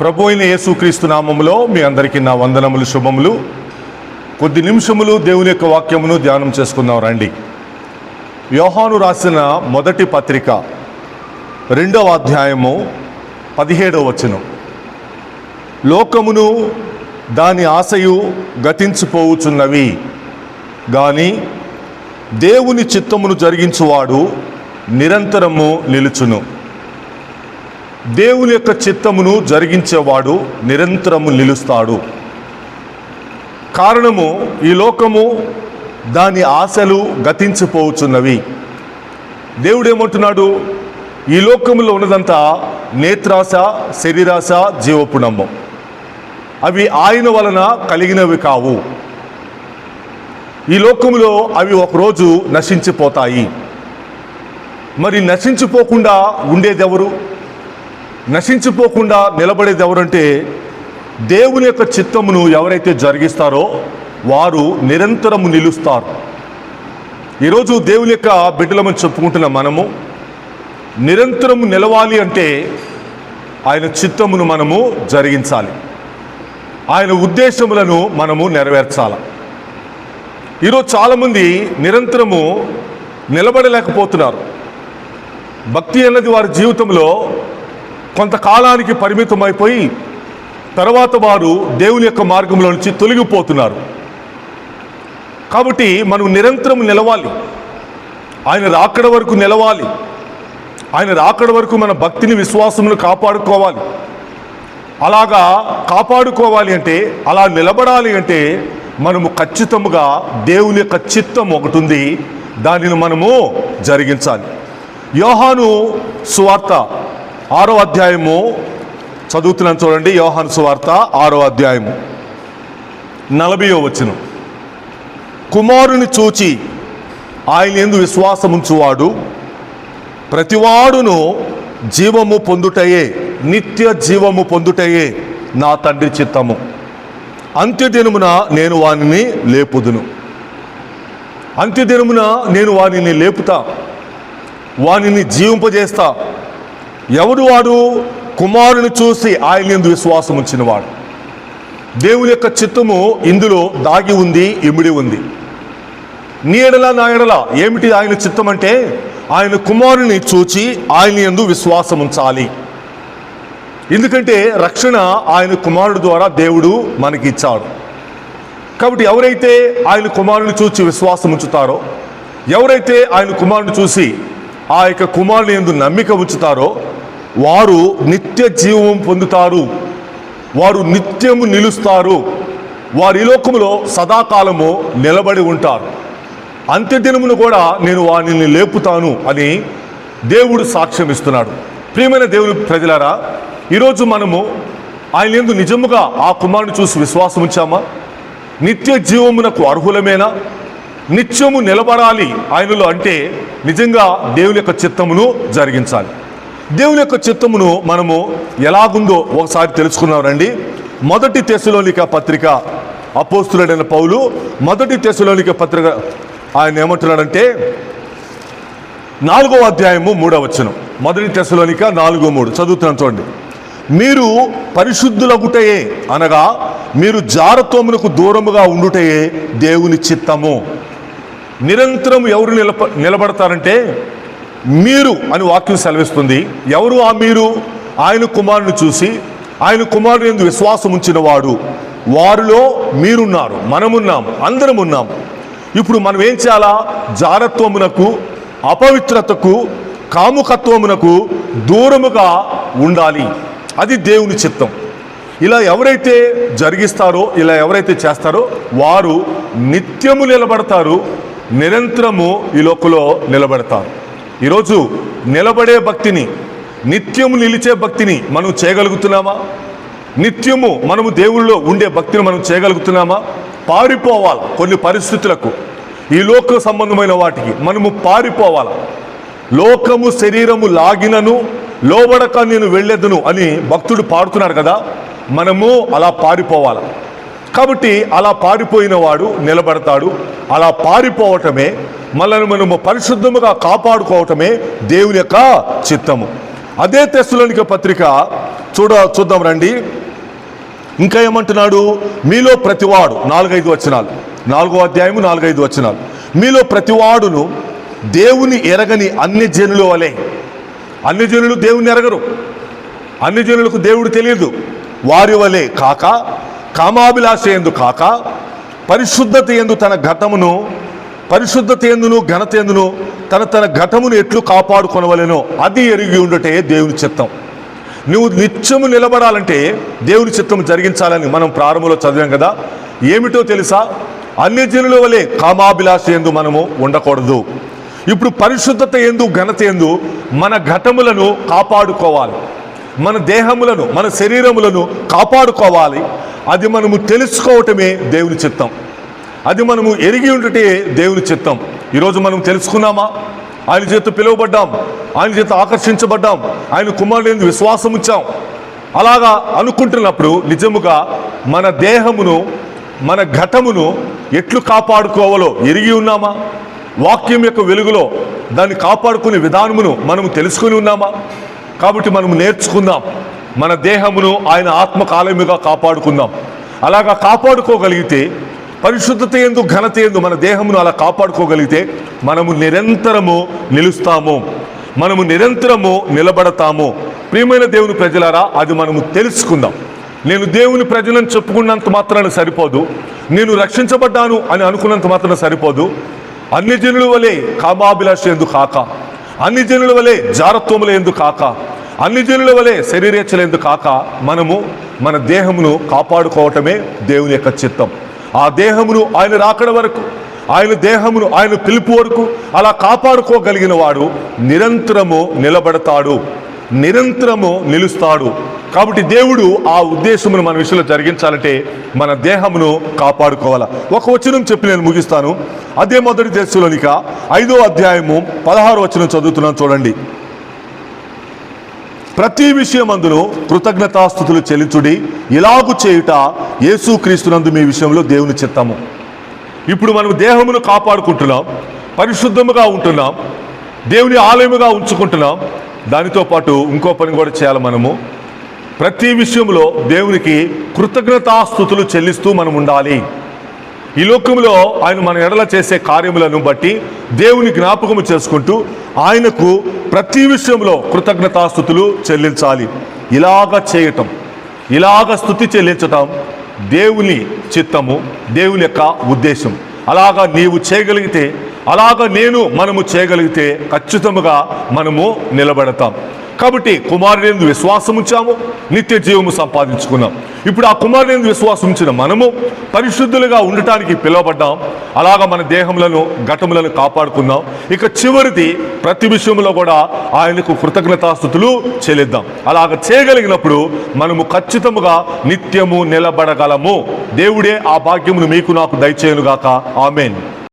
ప్రభు అయిన యేసుక్రీస్తు నామములో మీ అందరికీ నా వందనములు శుభములు. కొద్ది నిమిషములు దేవుని యొక్క వాక్యమును ధ్యానం చేసుకుందాం రండి. యోహాను రాసిన మొదటి పత్రిక రెండవ అధ్యాయము పదిహేడవ వచనం. లోకమును దాని ఆశయు గతించిపోవుచున్నవి కానీ దేవుని చిత్తమును జరిగించువాడు నిరంతరము నిలుచును. దేవుని యొక్క చిత్తమును జరిగించేవాడు నిరంతరము నిలుస్తాడు. కారణము ఈ లోకము దాని ఆశలు గతించిపోవచ్చున్నవి దేవుడేమంటున్నాడు? ఈ లోకములో ఉన్నదంతా నేత్రాశ శరీరాశ జీవపుణము. అవి ఆయన వలన కలిగినవి కావు. ఈ లోకములో అవి ఒకరోజు నశించిపోతాయి. మరి నశించిపోకుండా ఉండేదెవరు? నశించిపోకుండా నిలబడేది ఎవరంటే దేవుని యొక్క చిత్తమును ఎవరైతే జరిగిస్తారో వారు నిరంతరము నిలుస్తారు. ఈరోజు దేవుని యొక్క బిడ్డలమని చెప్పుకుంటున్న మనము నిరంతరము నిలవాలి అంటే ఆయన చిత్తమును మనము జరిగించాలి. ఆయన ఉద్దేశములను మనము నెరవేర్చాలి. ఈరోజు చాలామంది నిరంతరము నిలబడలేకపోతున్నారు. భక్తి అన్నది వారి జీవితంలో కొంతకాలానికి పరిమితమైపోయి తర్వాత వారు దేవుని యొక్క మార్గంలో నుంచి తొలగిపోతున్నారు. కాబట్టి మనం నిరంతరం నిలవాలి. ఆయన రాకడ వరకు నిలవాలి. ఆయన రాకడ వరకు మన భక్తిని విశ్వాసమును కాపాడుకోవాలి. అలాగా కాపాడుకోవాలి అంటే అలా నిలబడాలి అంటే మనము ఖచ్చితముగా దేవుని యొక్క చిత్తం ఒకటి ఉంది. దానిని మనము జరిగించాలి. యోహాను సువార్త ఆరో అధ్యాయము చదువుతున్నాను చూడండి యోహాను సువార్త ఆరో అధ్యాయము. నలభయో వచ్చిన కుమారుని చూచి ఆయన ఎందు విశ్వాసముంచువాడు ప్రతివాడును జీవము పొందుటయే నిత్య జీవము పొందుటయే నా తండ్రి చిత్తము. అంత్యదినమున నేను వానిని లేపుదును. అంత్యదినమున నేను వానిని లేపుతా వానిని జీవింపజేస్తా ఎవడు వాడు కుమారుని చూసి ఆయన ఎందు విశ్వాసం ఉంచినవాడు? దేవుని యొక్క చిత్తము ఇందులో దాగి ఉంది ఇమిడి ఉంది. నీ ఎడల నా ఎడల ఏమిటి ఆయన చిత్తం అంటే ఆయన కుమారుని చూచి ఆయన ఎందు విశ్వాసం ఉంచాలి. ఎందుకంటే రక్షణ ఆయన కుమారుడు ద్వారా దేవుడు మనకి ఇచ్చాడు కాబట్టి ఎవరైతే ఆయన కుమారుని చూచి విశ్వాసం ఉంచుతారో ఎవరైతే ఆయన కుమారుని చూసి ఆ యొక్క కుమారుని ఎందు నమ్మిక ఉంచుతారో వారు నిత్య జీవం పొందుతారు. వారు నిత్యము నిలుస్తారు. వారి లోకములో సదాకాలము నిలబడి ఉంటారు. అంత్యదినమును కూడా నేను వారిని లేపుతాను అని దేవుడు సాక్ష్యం ఇస్తున్నాడు. ప్రియమైన దేవుని ప్రజలారా ఈరోజు మనము ఆయన ఎందు నిజముగా ఆ కుమారుని చూసి విశ్వాసం ఉంచామా? నిత్య జీవమునకు అర్హులమేనా? నిత్యము నిలబడాలి ఆయనలో అంటే నిజంగా దేవుని యొక్క చిత్తమును జరిగించాలి. దేవుని యొక్క చిత్తమును మనము ఎలాగుందో ఒకసారి తెలుసుకున్నాం రండి. మొదటి తెశలోనిక పత్రిక అపోస్తుడైన పౌలు మొదటి తెశలోనిక పత్రిక ఆయన ఏమంటున్నాడంటే నాలుగో అధ్యాయము మూడవ వచనం. మొదటి తెశలోనిక నాలుగో మూడు. చదువుతున్నాను చూడండి. మీరు పరిశుద్ధులగుటయే అనగా మీరు జారత్వమునకు దూరముగా ఉండుటయే దేవుని చిత్తము. నిరంతరం ఎవరు నిలబ నిలబడతారంటే మీరు అని వాక్యం సెలవిస్తుంది. ఎవరు ఆ మీరు? ఆయన కుమారుని చూసి ఆయన కుమారుని ఎందు విశ్వాసం ఉంచిన వాడు వారిలో మీరున్నారు మనమున్నాం అందరం ఉన్నాం ఇప్పుడు మనం ఏం చేయాలా? జారత్వమునకు అపవిత్రతకు కాముకత్వమునకు దూరముగా ఉండాలి. అది దేవుని చిత్తం. ఇలా ఎవరైతే జరిగిస్తారో ఇలా ఎవరైతే చేస్తారో వారు నిత్యము నిలబడతారు నిరంతరము ఈ లోకలో నిలబడతారు. ఈరోజు నిలబడే భక్తిని నిత్యము నిలిచే భక్తిని మనం చేయగలుగుతున్నామా? నిత్యము మనము దేవుళ్ళలో ఉండే భక్తిని మనం చేయగలుగుతున్నామా? పారిపోవాలి కొన్ని పరిస్థితులకు. ఈ లోక సంబంధమైన వాటికి మనము పారిపోవాలి? లోకము శరీరము లాగినను లోబడక నేను వెళ్ళేదను అని భక్తుడు పాడుతున్నాడు కదా? మనము అలా పారిపోవాలి? కాబట్టి అలా పారిపోయిన వాడు నిలబడతాడు. అలా పారిపోవటమే మనల్ని మనము పరిశుద్ధముగా కాపాడుకోవటమే దేవుని యొక్క చిత్తము. అదే తెస్సులోనిక పత్రిక చూడ చూద్దాం రండి. ఇంకా ఏమంటున్నాడు? మీలో ప్రతివాడు నాలుగైదు వచనాలు. నాలుగో అధ్యాయము నాలుగైదు వచనాలు. మీలో ప్రతివాడును దేవుని ఎరగని అన్ని జనుల వలె. అన్ని జనులు దేవుని ఎరగరు. అన్ని జనులకు దేవుడు తెలియదు. వారి వలె కాక కామాభిలాష ఎందు కాక పరిశుద్ధత ఎందు తన ఘటమును పరిశుద్ధత ఎందును ఘనత ఎందును తన తన ఘటమును ఎట్లు కాపాడుకొనవలెనో అది ఎరిగి ఉండటే దేవుని చిత్తం. నువ్వు నిత్యము నిలబడాలంటే దేవుని చిత్తం జరిగించాలని మనం ప్రారంభంలో చదివాం కదా. ఏమిటో తెలుసా? అన్ని జనుల వలె కామాభిలాష ఎందు మనము ఉండకూడదు. ఇప్పుడు పరిశుద్ధత ఎందు ఘనత ఎందు మన ఘటములను కాపాడుకోవాలి. మన దేహములను మన శరీరములను కాపాడుకోవాలి. అది మనము తెలుసుకోవటమే దేవుని చిత్తం. అది మనము ఎరిగి ఉండటే దేవుని చిత్తం. ఈరోజు మనం తెలుసుకున్నామా? ఆయన చేత పిలువబడ్డాం. ఆయన చేత ఆకర్షించబడ్డాం. ఆయన కుమారుడు విశ్వాసం ఉంచాం. అలాగా అనుకుంటున్నప్పుడు నిజముగా మన దేహమును మన ఘటమును ఎట్లు కాపాడుకోవాలో ఎరిగి ఉన్నామా? వాక్యం యొక్క వెలుగులో దాన్ని కాపాడుకునే విధానమును మనము తెలుసుకుని ఉన్నామా? కాబట్టి మనం నేర్చుకుందాం. మన దేహమును ఆయన ఆత్మకాలముగా కాపాడుకుందాం. అలాగా కాపాడుకోగలిగితే పరిశుద్ధత ఎందు ఘనత ఎందు మన దేహమును అలా కాపాడుకోగలిగితే మనము నిరంతరము నిలుస్తాము. మనము నిరంతరము నిలబడతాము. ప్రియమైన దేవుని ప్రజలారా అది మనము తెలుసుకుందాం. నేను దేవుని ప్రజలను చెప్పుకున్నంత మాత్రాన సరిపోదు. నేను రక్షించబడ్డాను అని అనుకున్నంత మాత్రాన సరిపోదు. అన్ని జనుల వలె కామాభిలాష ఎందు కాక. అన్ని జనుల వలె జారత్వముల ఎందు కాక. అన్ని జనుల వలె శరీరేచ్ఛల కాక మనము మన దేహమును కాపాడుకోవటమే దేవుని యొక్క చిత్తం. ఆ దేహమును ఆయన రాకడ వరకు ఆయన దేహమును ఆయన పిలుపు వరకు అలా కాపాడుకోగలిగిన వాడు నిరంతరము నిలబడతాడు. నిరంతరము నిలుస్తాడు. కాబట్టి దేవుడు ఆ ఉద్దేశమును మన విషయంలో జరిగించాలంటే మన దేహమును కాపాడుకోవాలి. ఒక వచనం చెప్పి నేను ముగిస్తాను. అదే మొదటి దేశంలోనిక ఐదో అధ్యాయము పదహారు వచనం చదువుతున్నాను చూడండి. ప్రతి విషయమందును కృతజ్ఞతాస్థుతులు చెల్లించుడి. ఇలాగు చేయుట యేసుక్రీస్తునందు మీ విషయంలో దేవుని చిత్తము. ఇప్పుడు మనం దేహమును కాపాడుకుంటున్నాం. పరిశుద్ధముగా ఉంటున్నాం. దేవుని ఆలయముగా ఉంచుకుంటున్నాం. దానితో పాటు ఇంకో పని కూడా చేయాలి మనము. ప్రతి విషయంలో దేవునికి కృతజ్ఞతాస్థుతులు చెల్లిస్తూ మనం ఉండాలి. ఈ లోకంలో ఆయన మన ఎడల చేసే కార్యములను బట్టి దేవుని జ్ఞాపకము చేసుకుంటూ ఆయనకు ప్రతి విషయంలో కృతజ్ఞతాస్థుతులు చెల్లించాలి. ఇలాగ చేయటం ఇలాగ స్థుతి చెల్లించటం దేవుని చిత్తము దేవుని యొక్క ఉద్దేశం. అలాగా నీవు చేయగలిగితే అలాగా నేను మనము చేయగలిగితే ఖచ్చితముగా మనము నిలబడతాం. కాబట్టి కుమారుని విశ్వాసం ఉంచాము నిత్య జీవము సంపాదించుకున్నాం. ఇప్పుడు ఆ కుమారుని విశ్వాసం ఉంచిన మనము పరిశుద్ధులుగా ఉండటానికి పిలువబడ్డాం. అలాగా మన దేహములను ఘటములను కాపాడుకుందాం ఇక చివరిది ప్రతి విషయంలో కూడా ఆయనకు కృతజ్ఞతాస్థుతులు చెల్లిద్దాం. అలాగ చేయగలిగినప్పుడు మనము ఖచ్చితముగా నిత్యము నిలబడగలము. దేవుడే ఆ భాగ్యమును మీకు నాకు దయచేయనుగాక. ఆమెన్.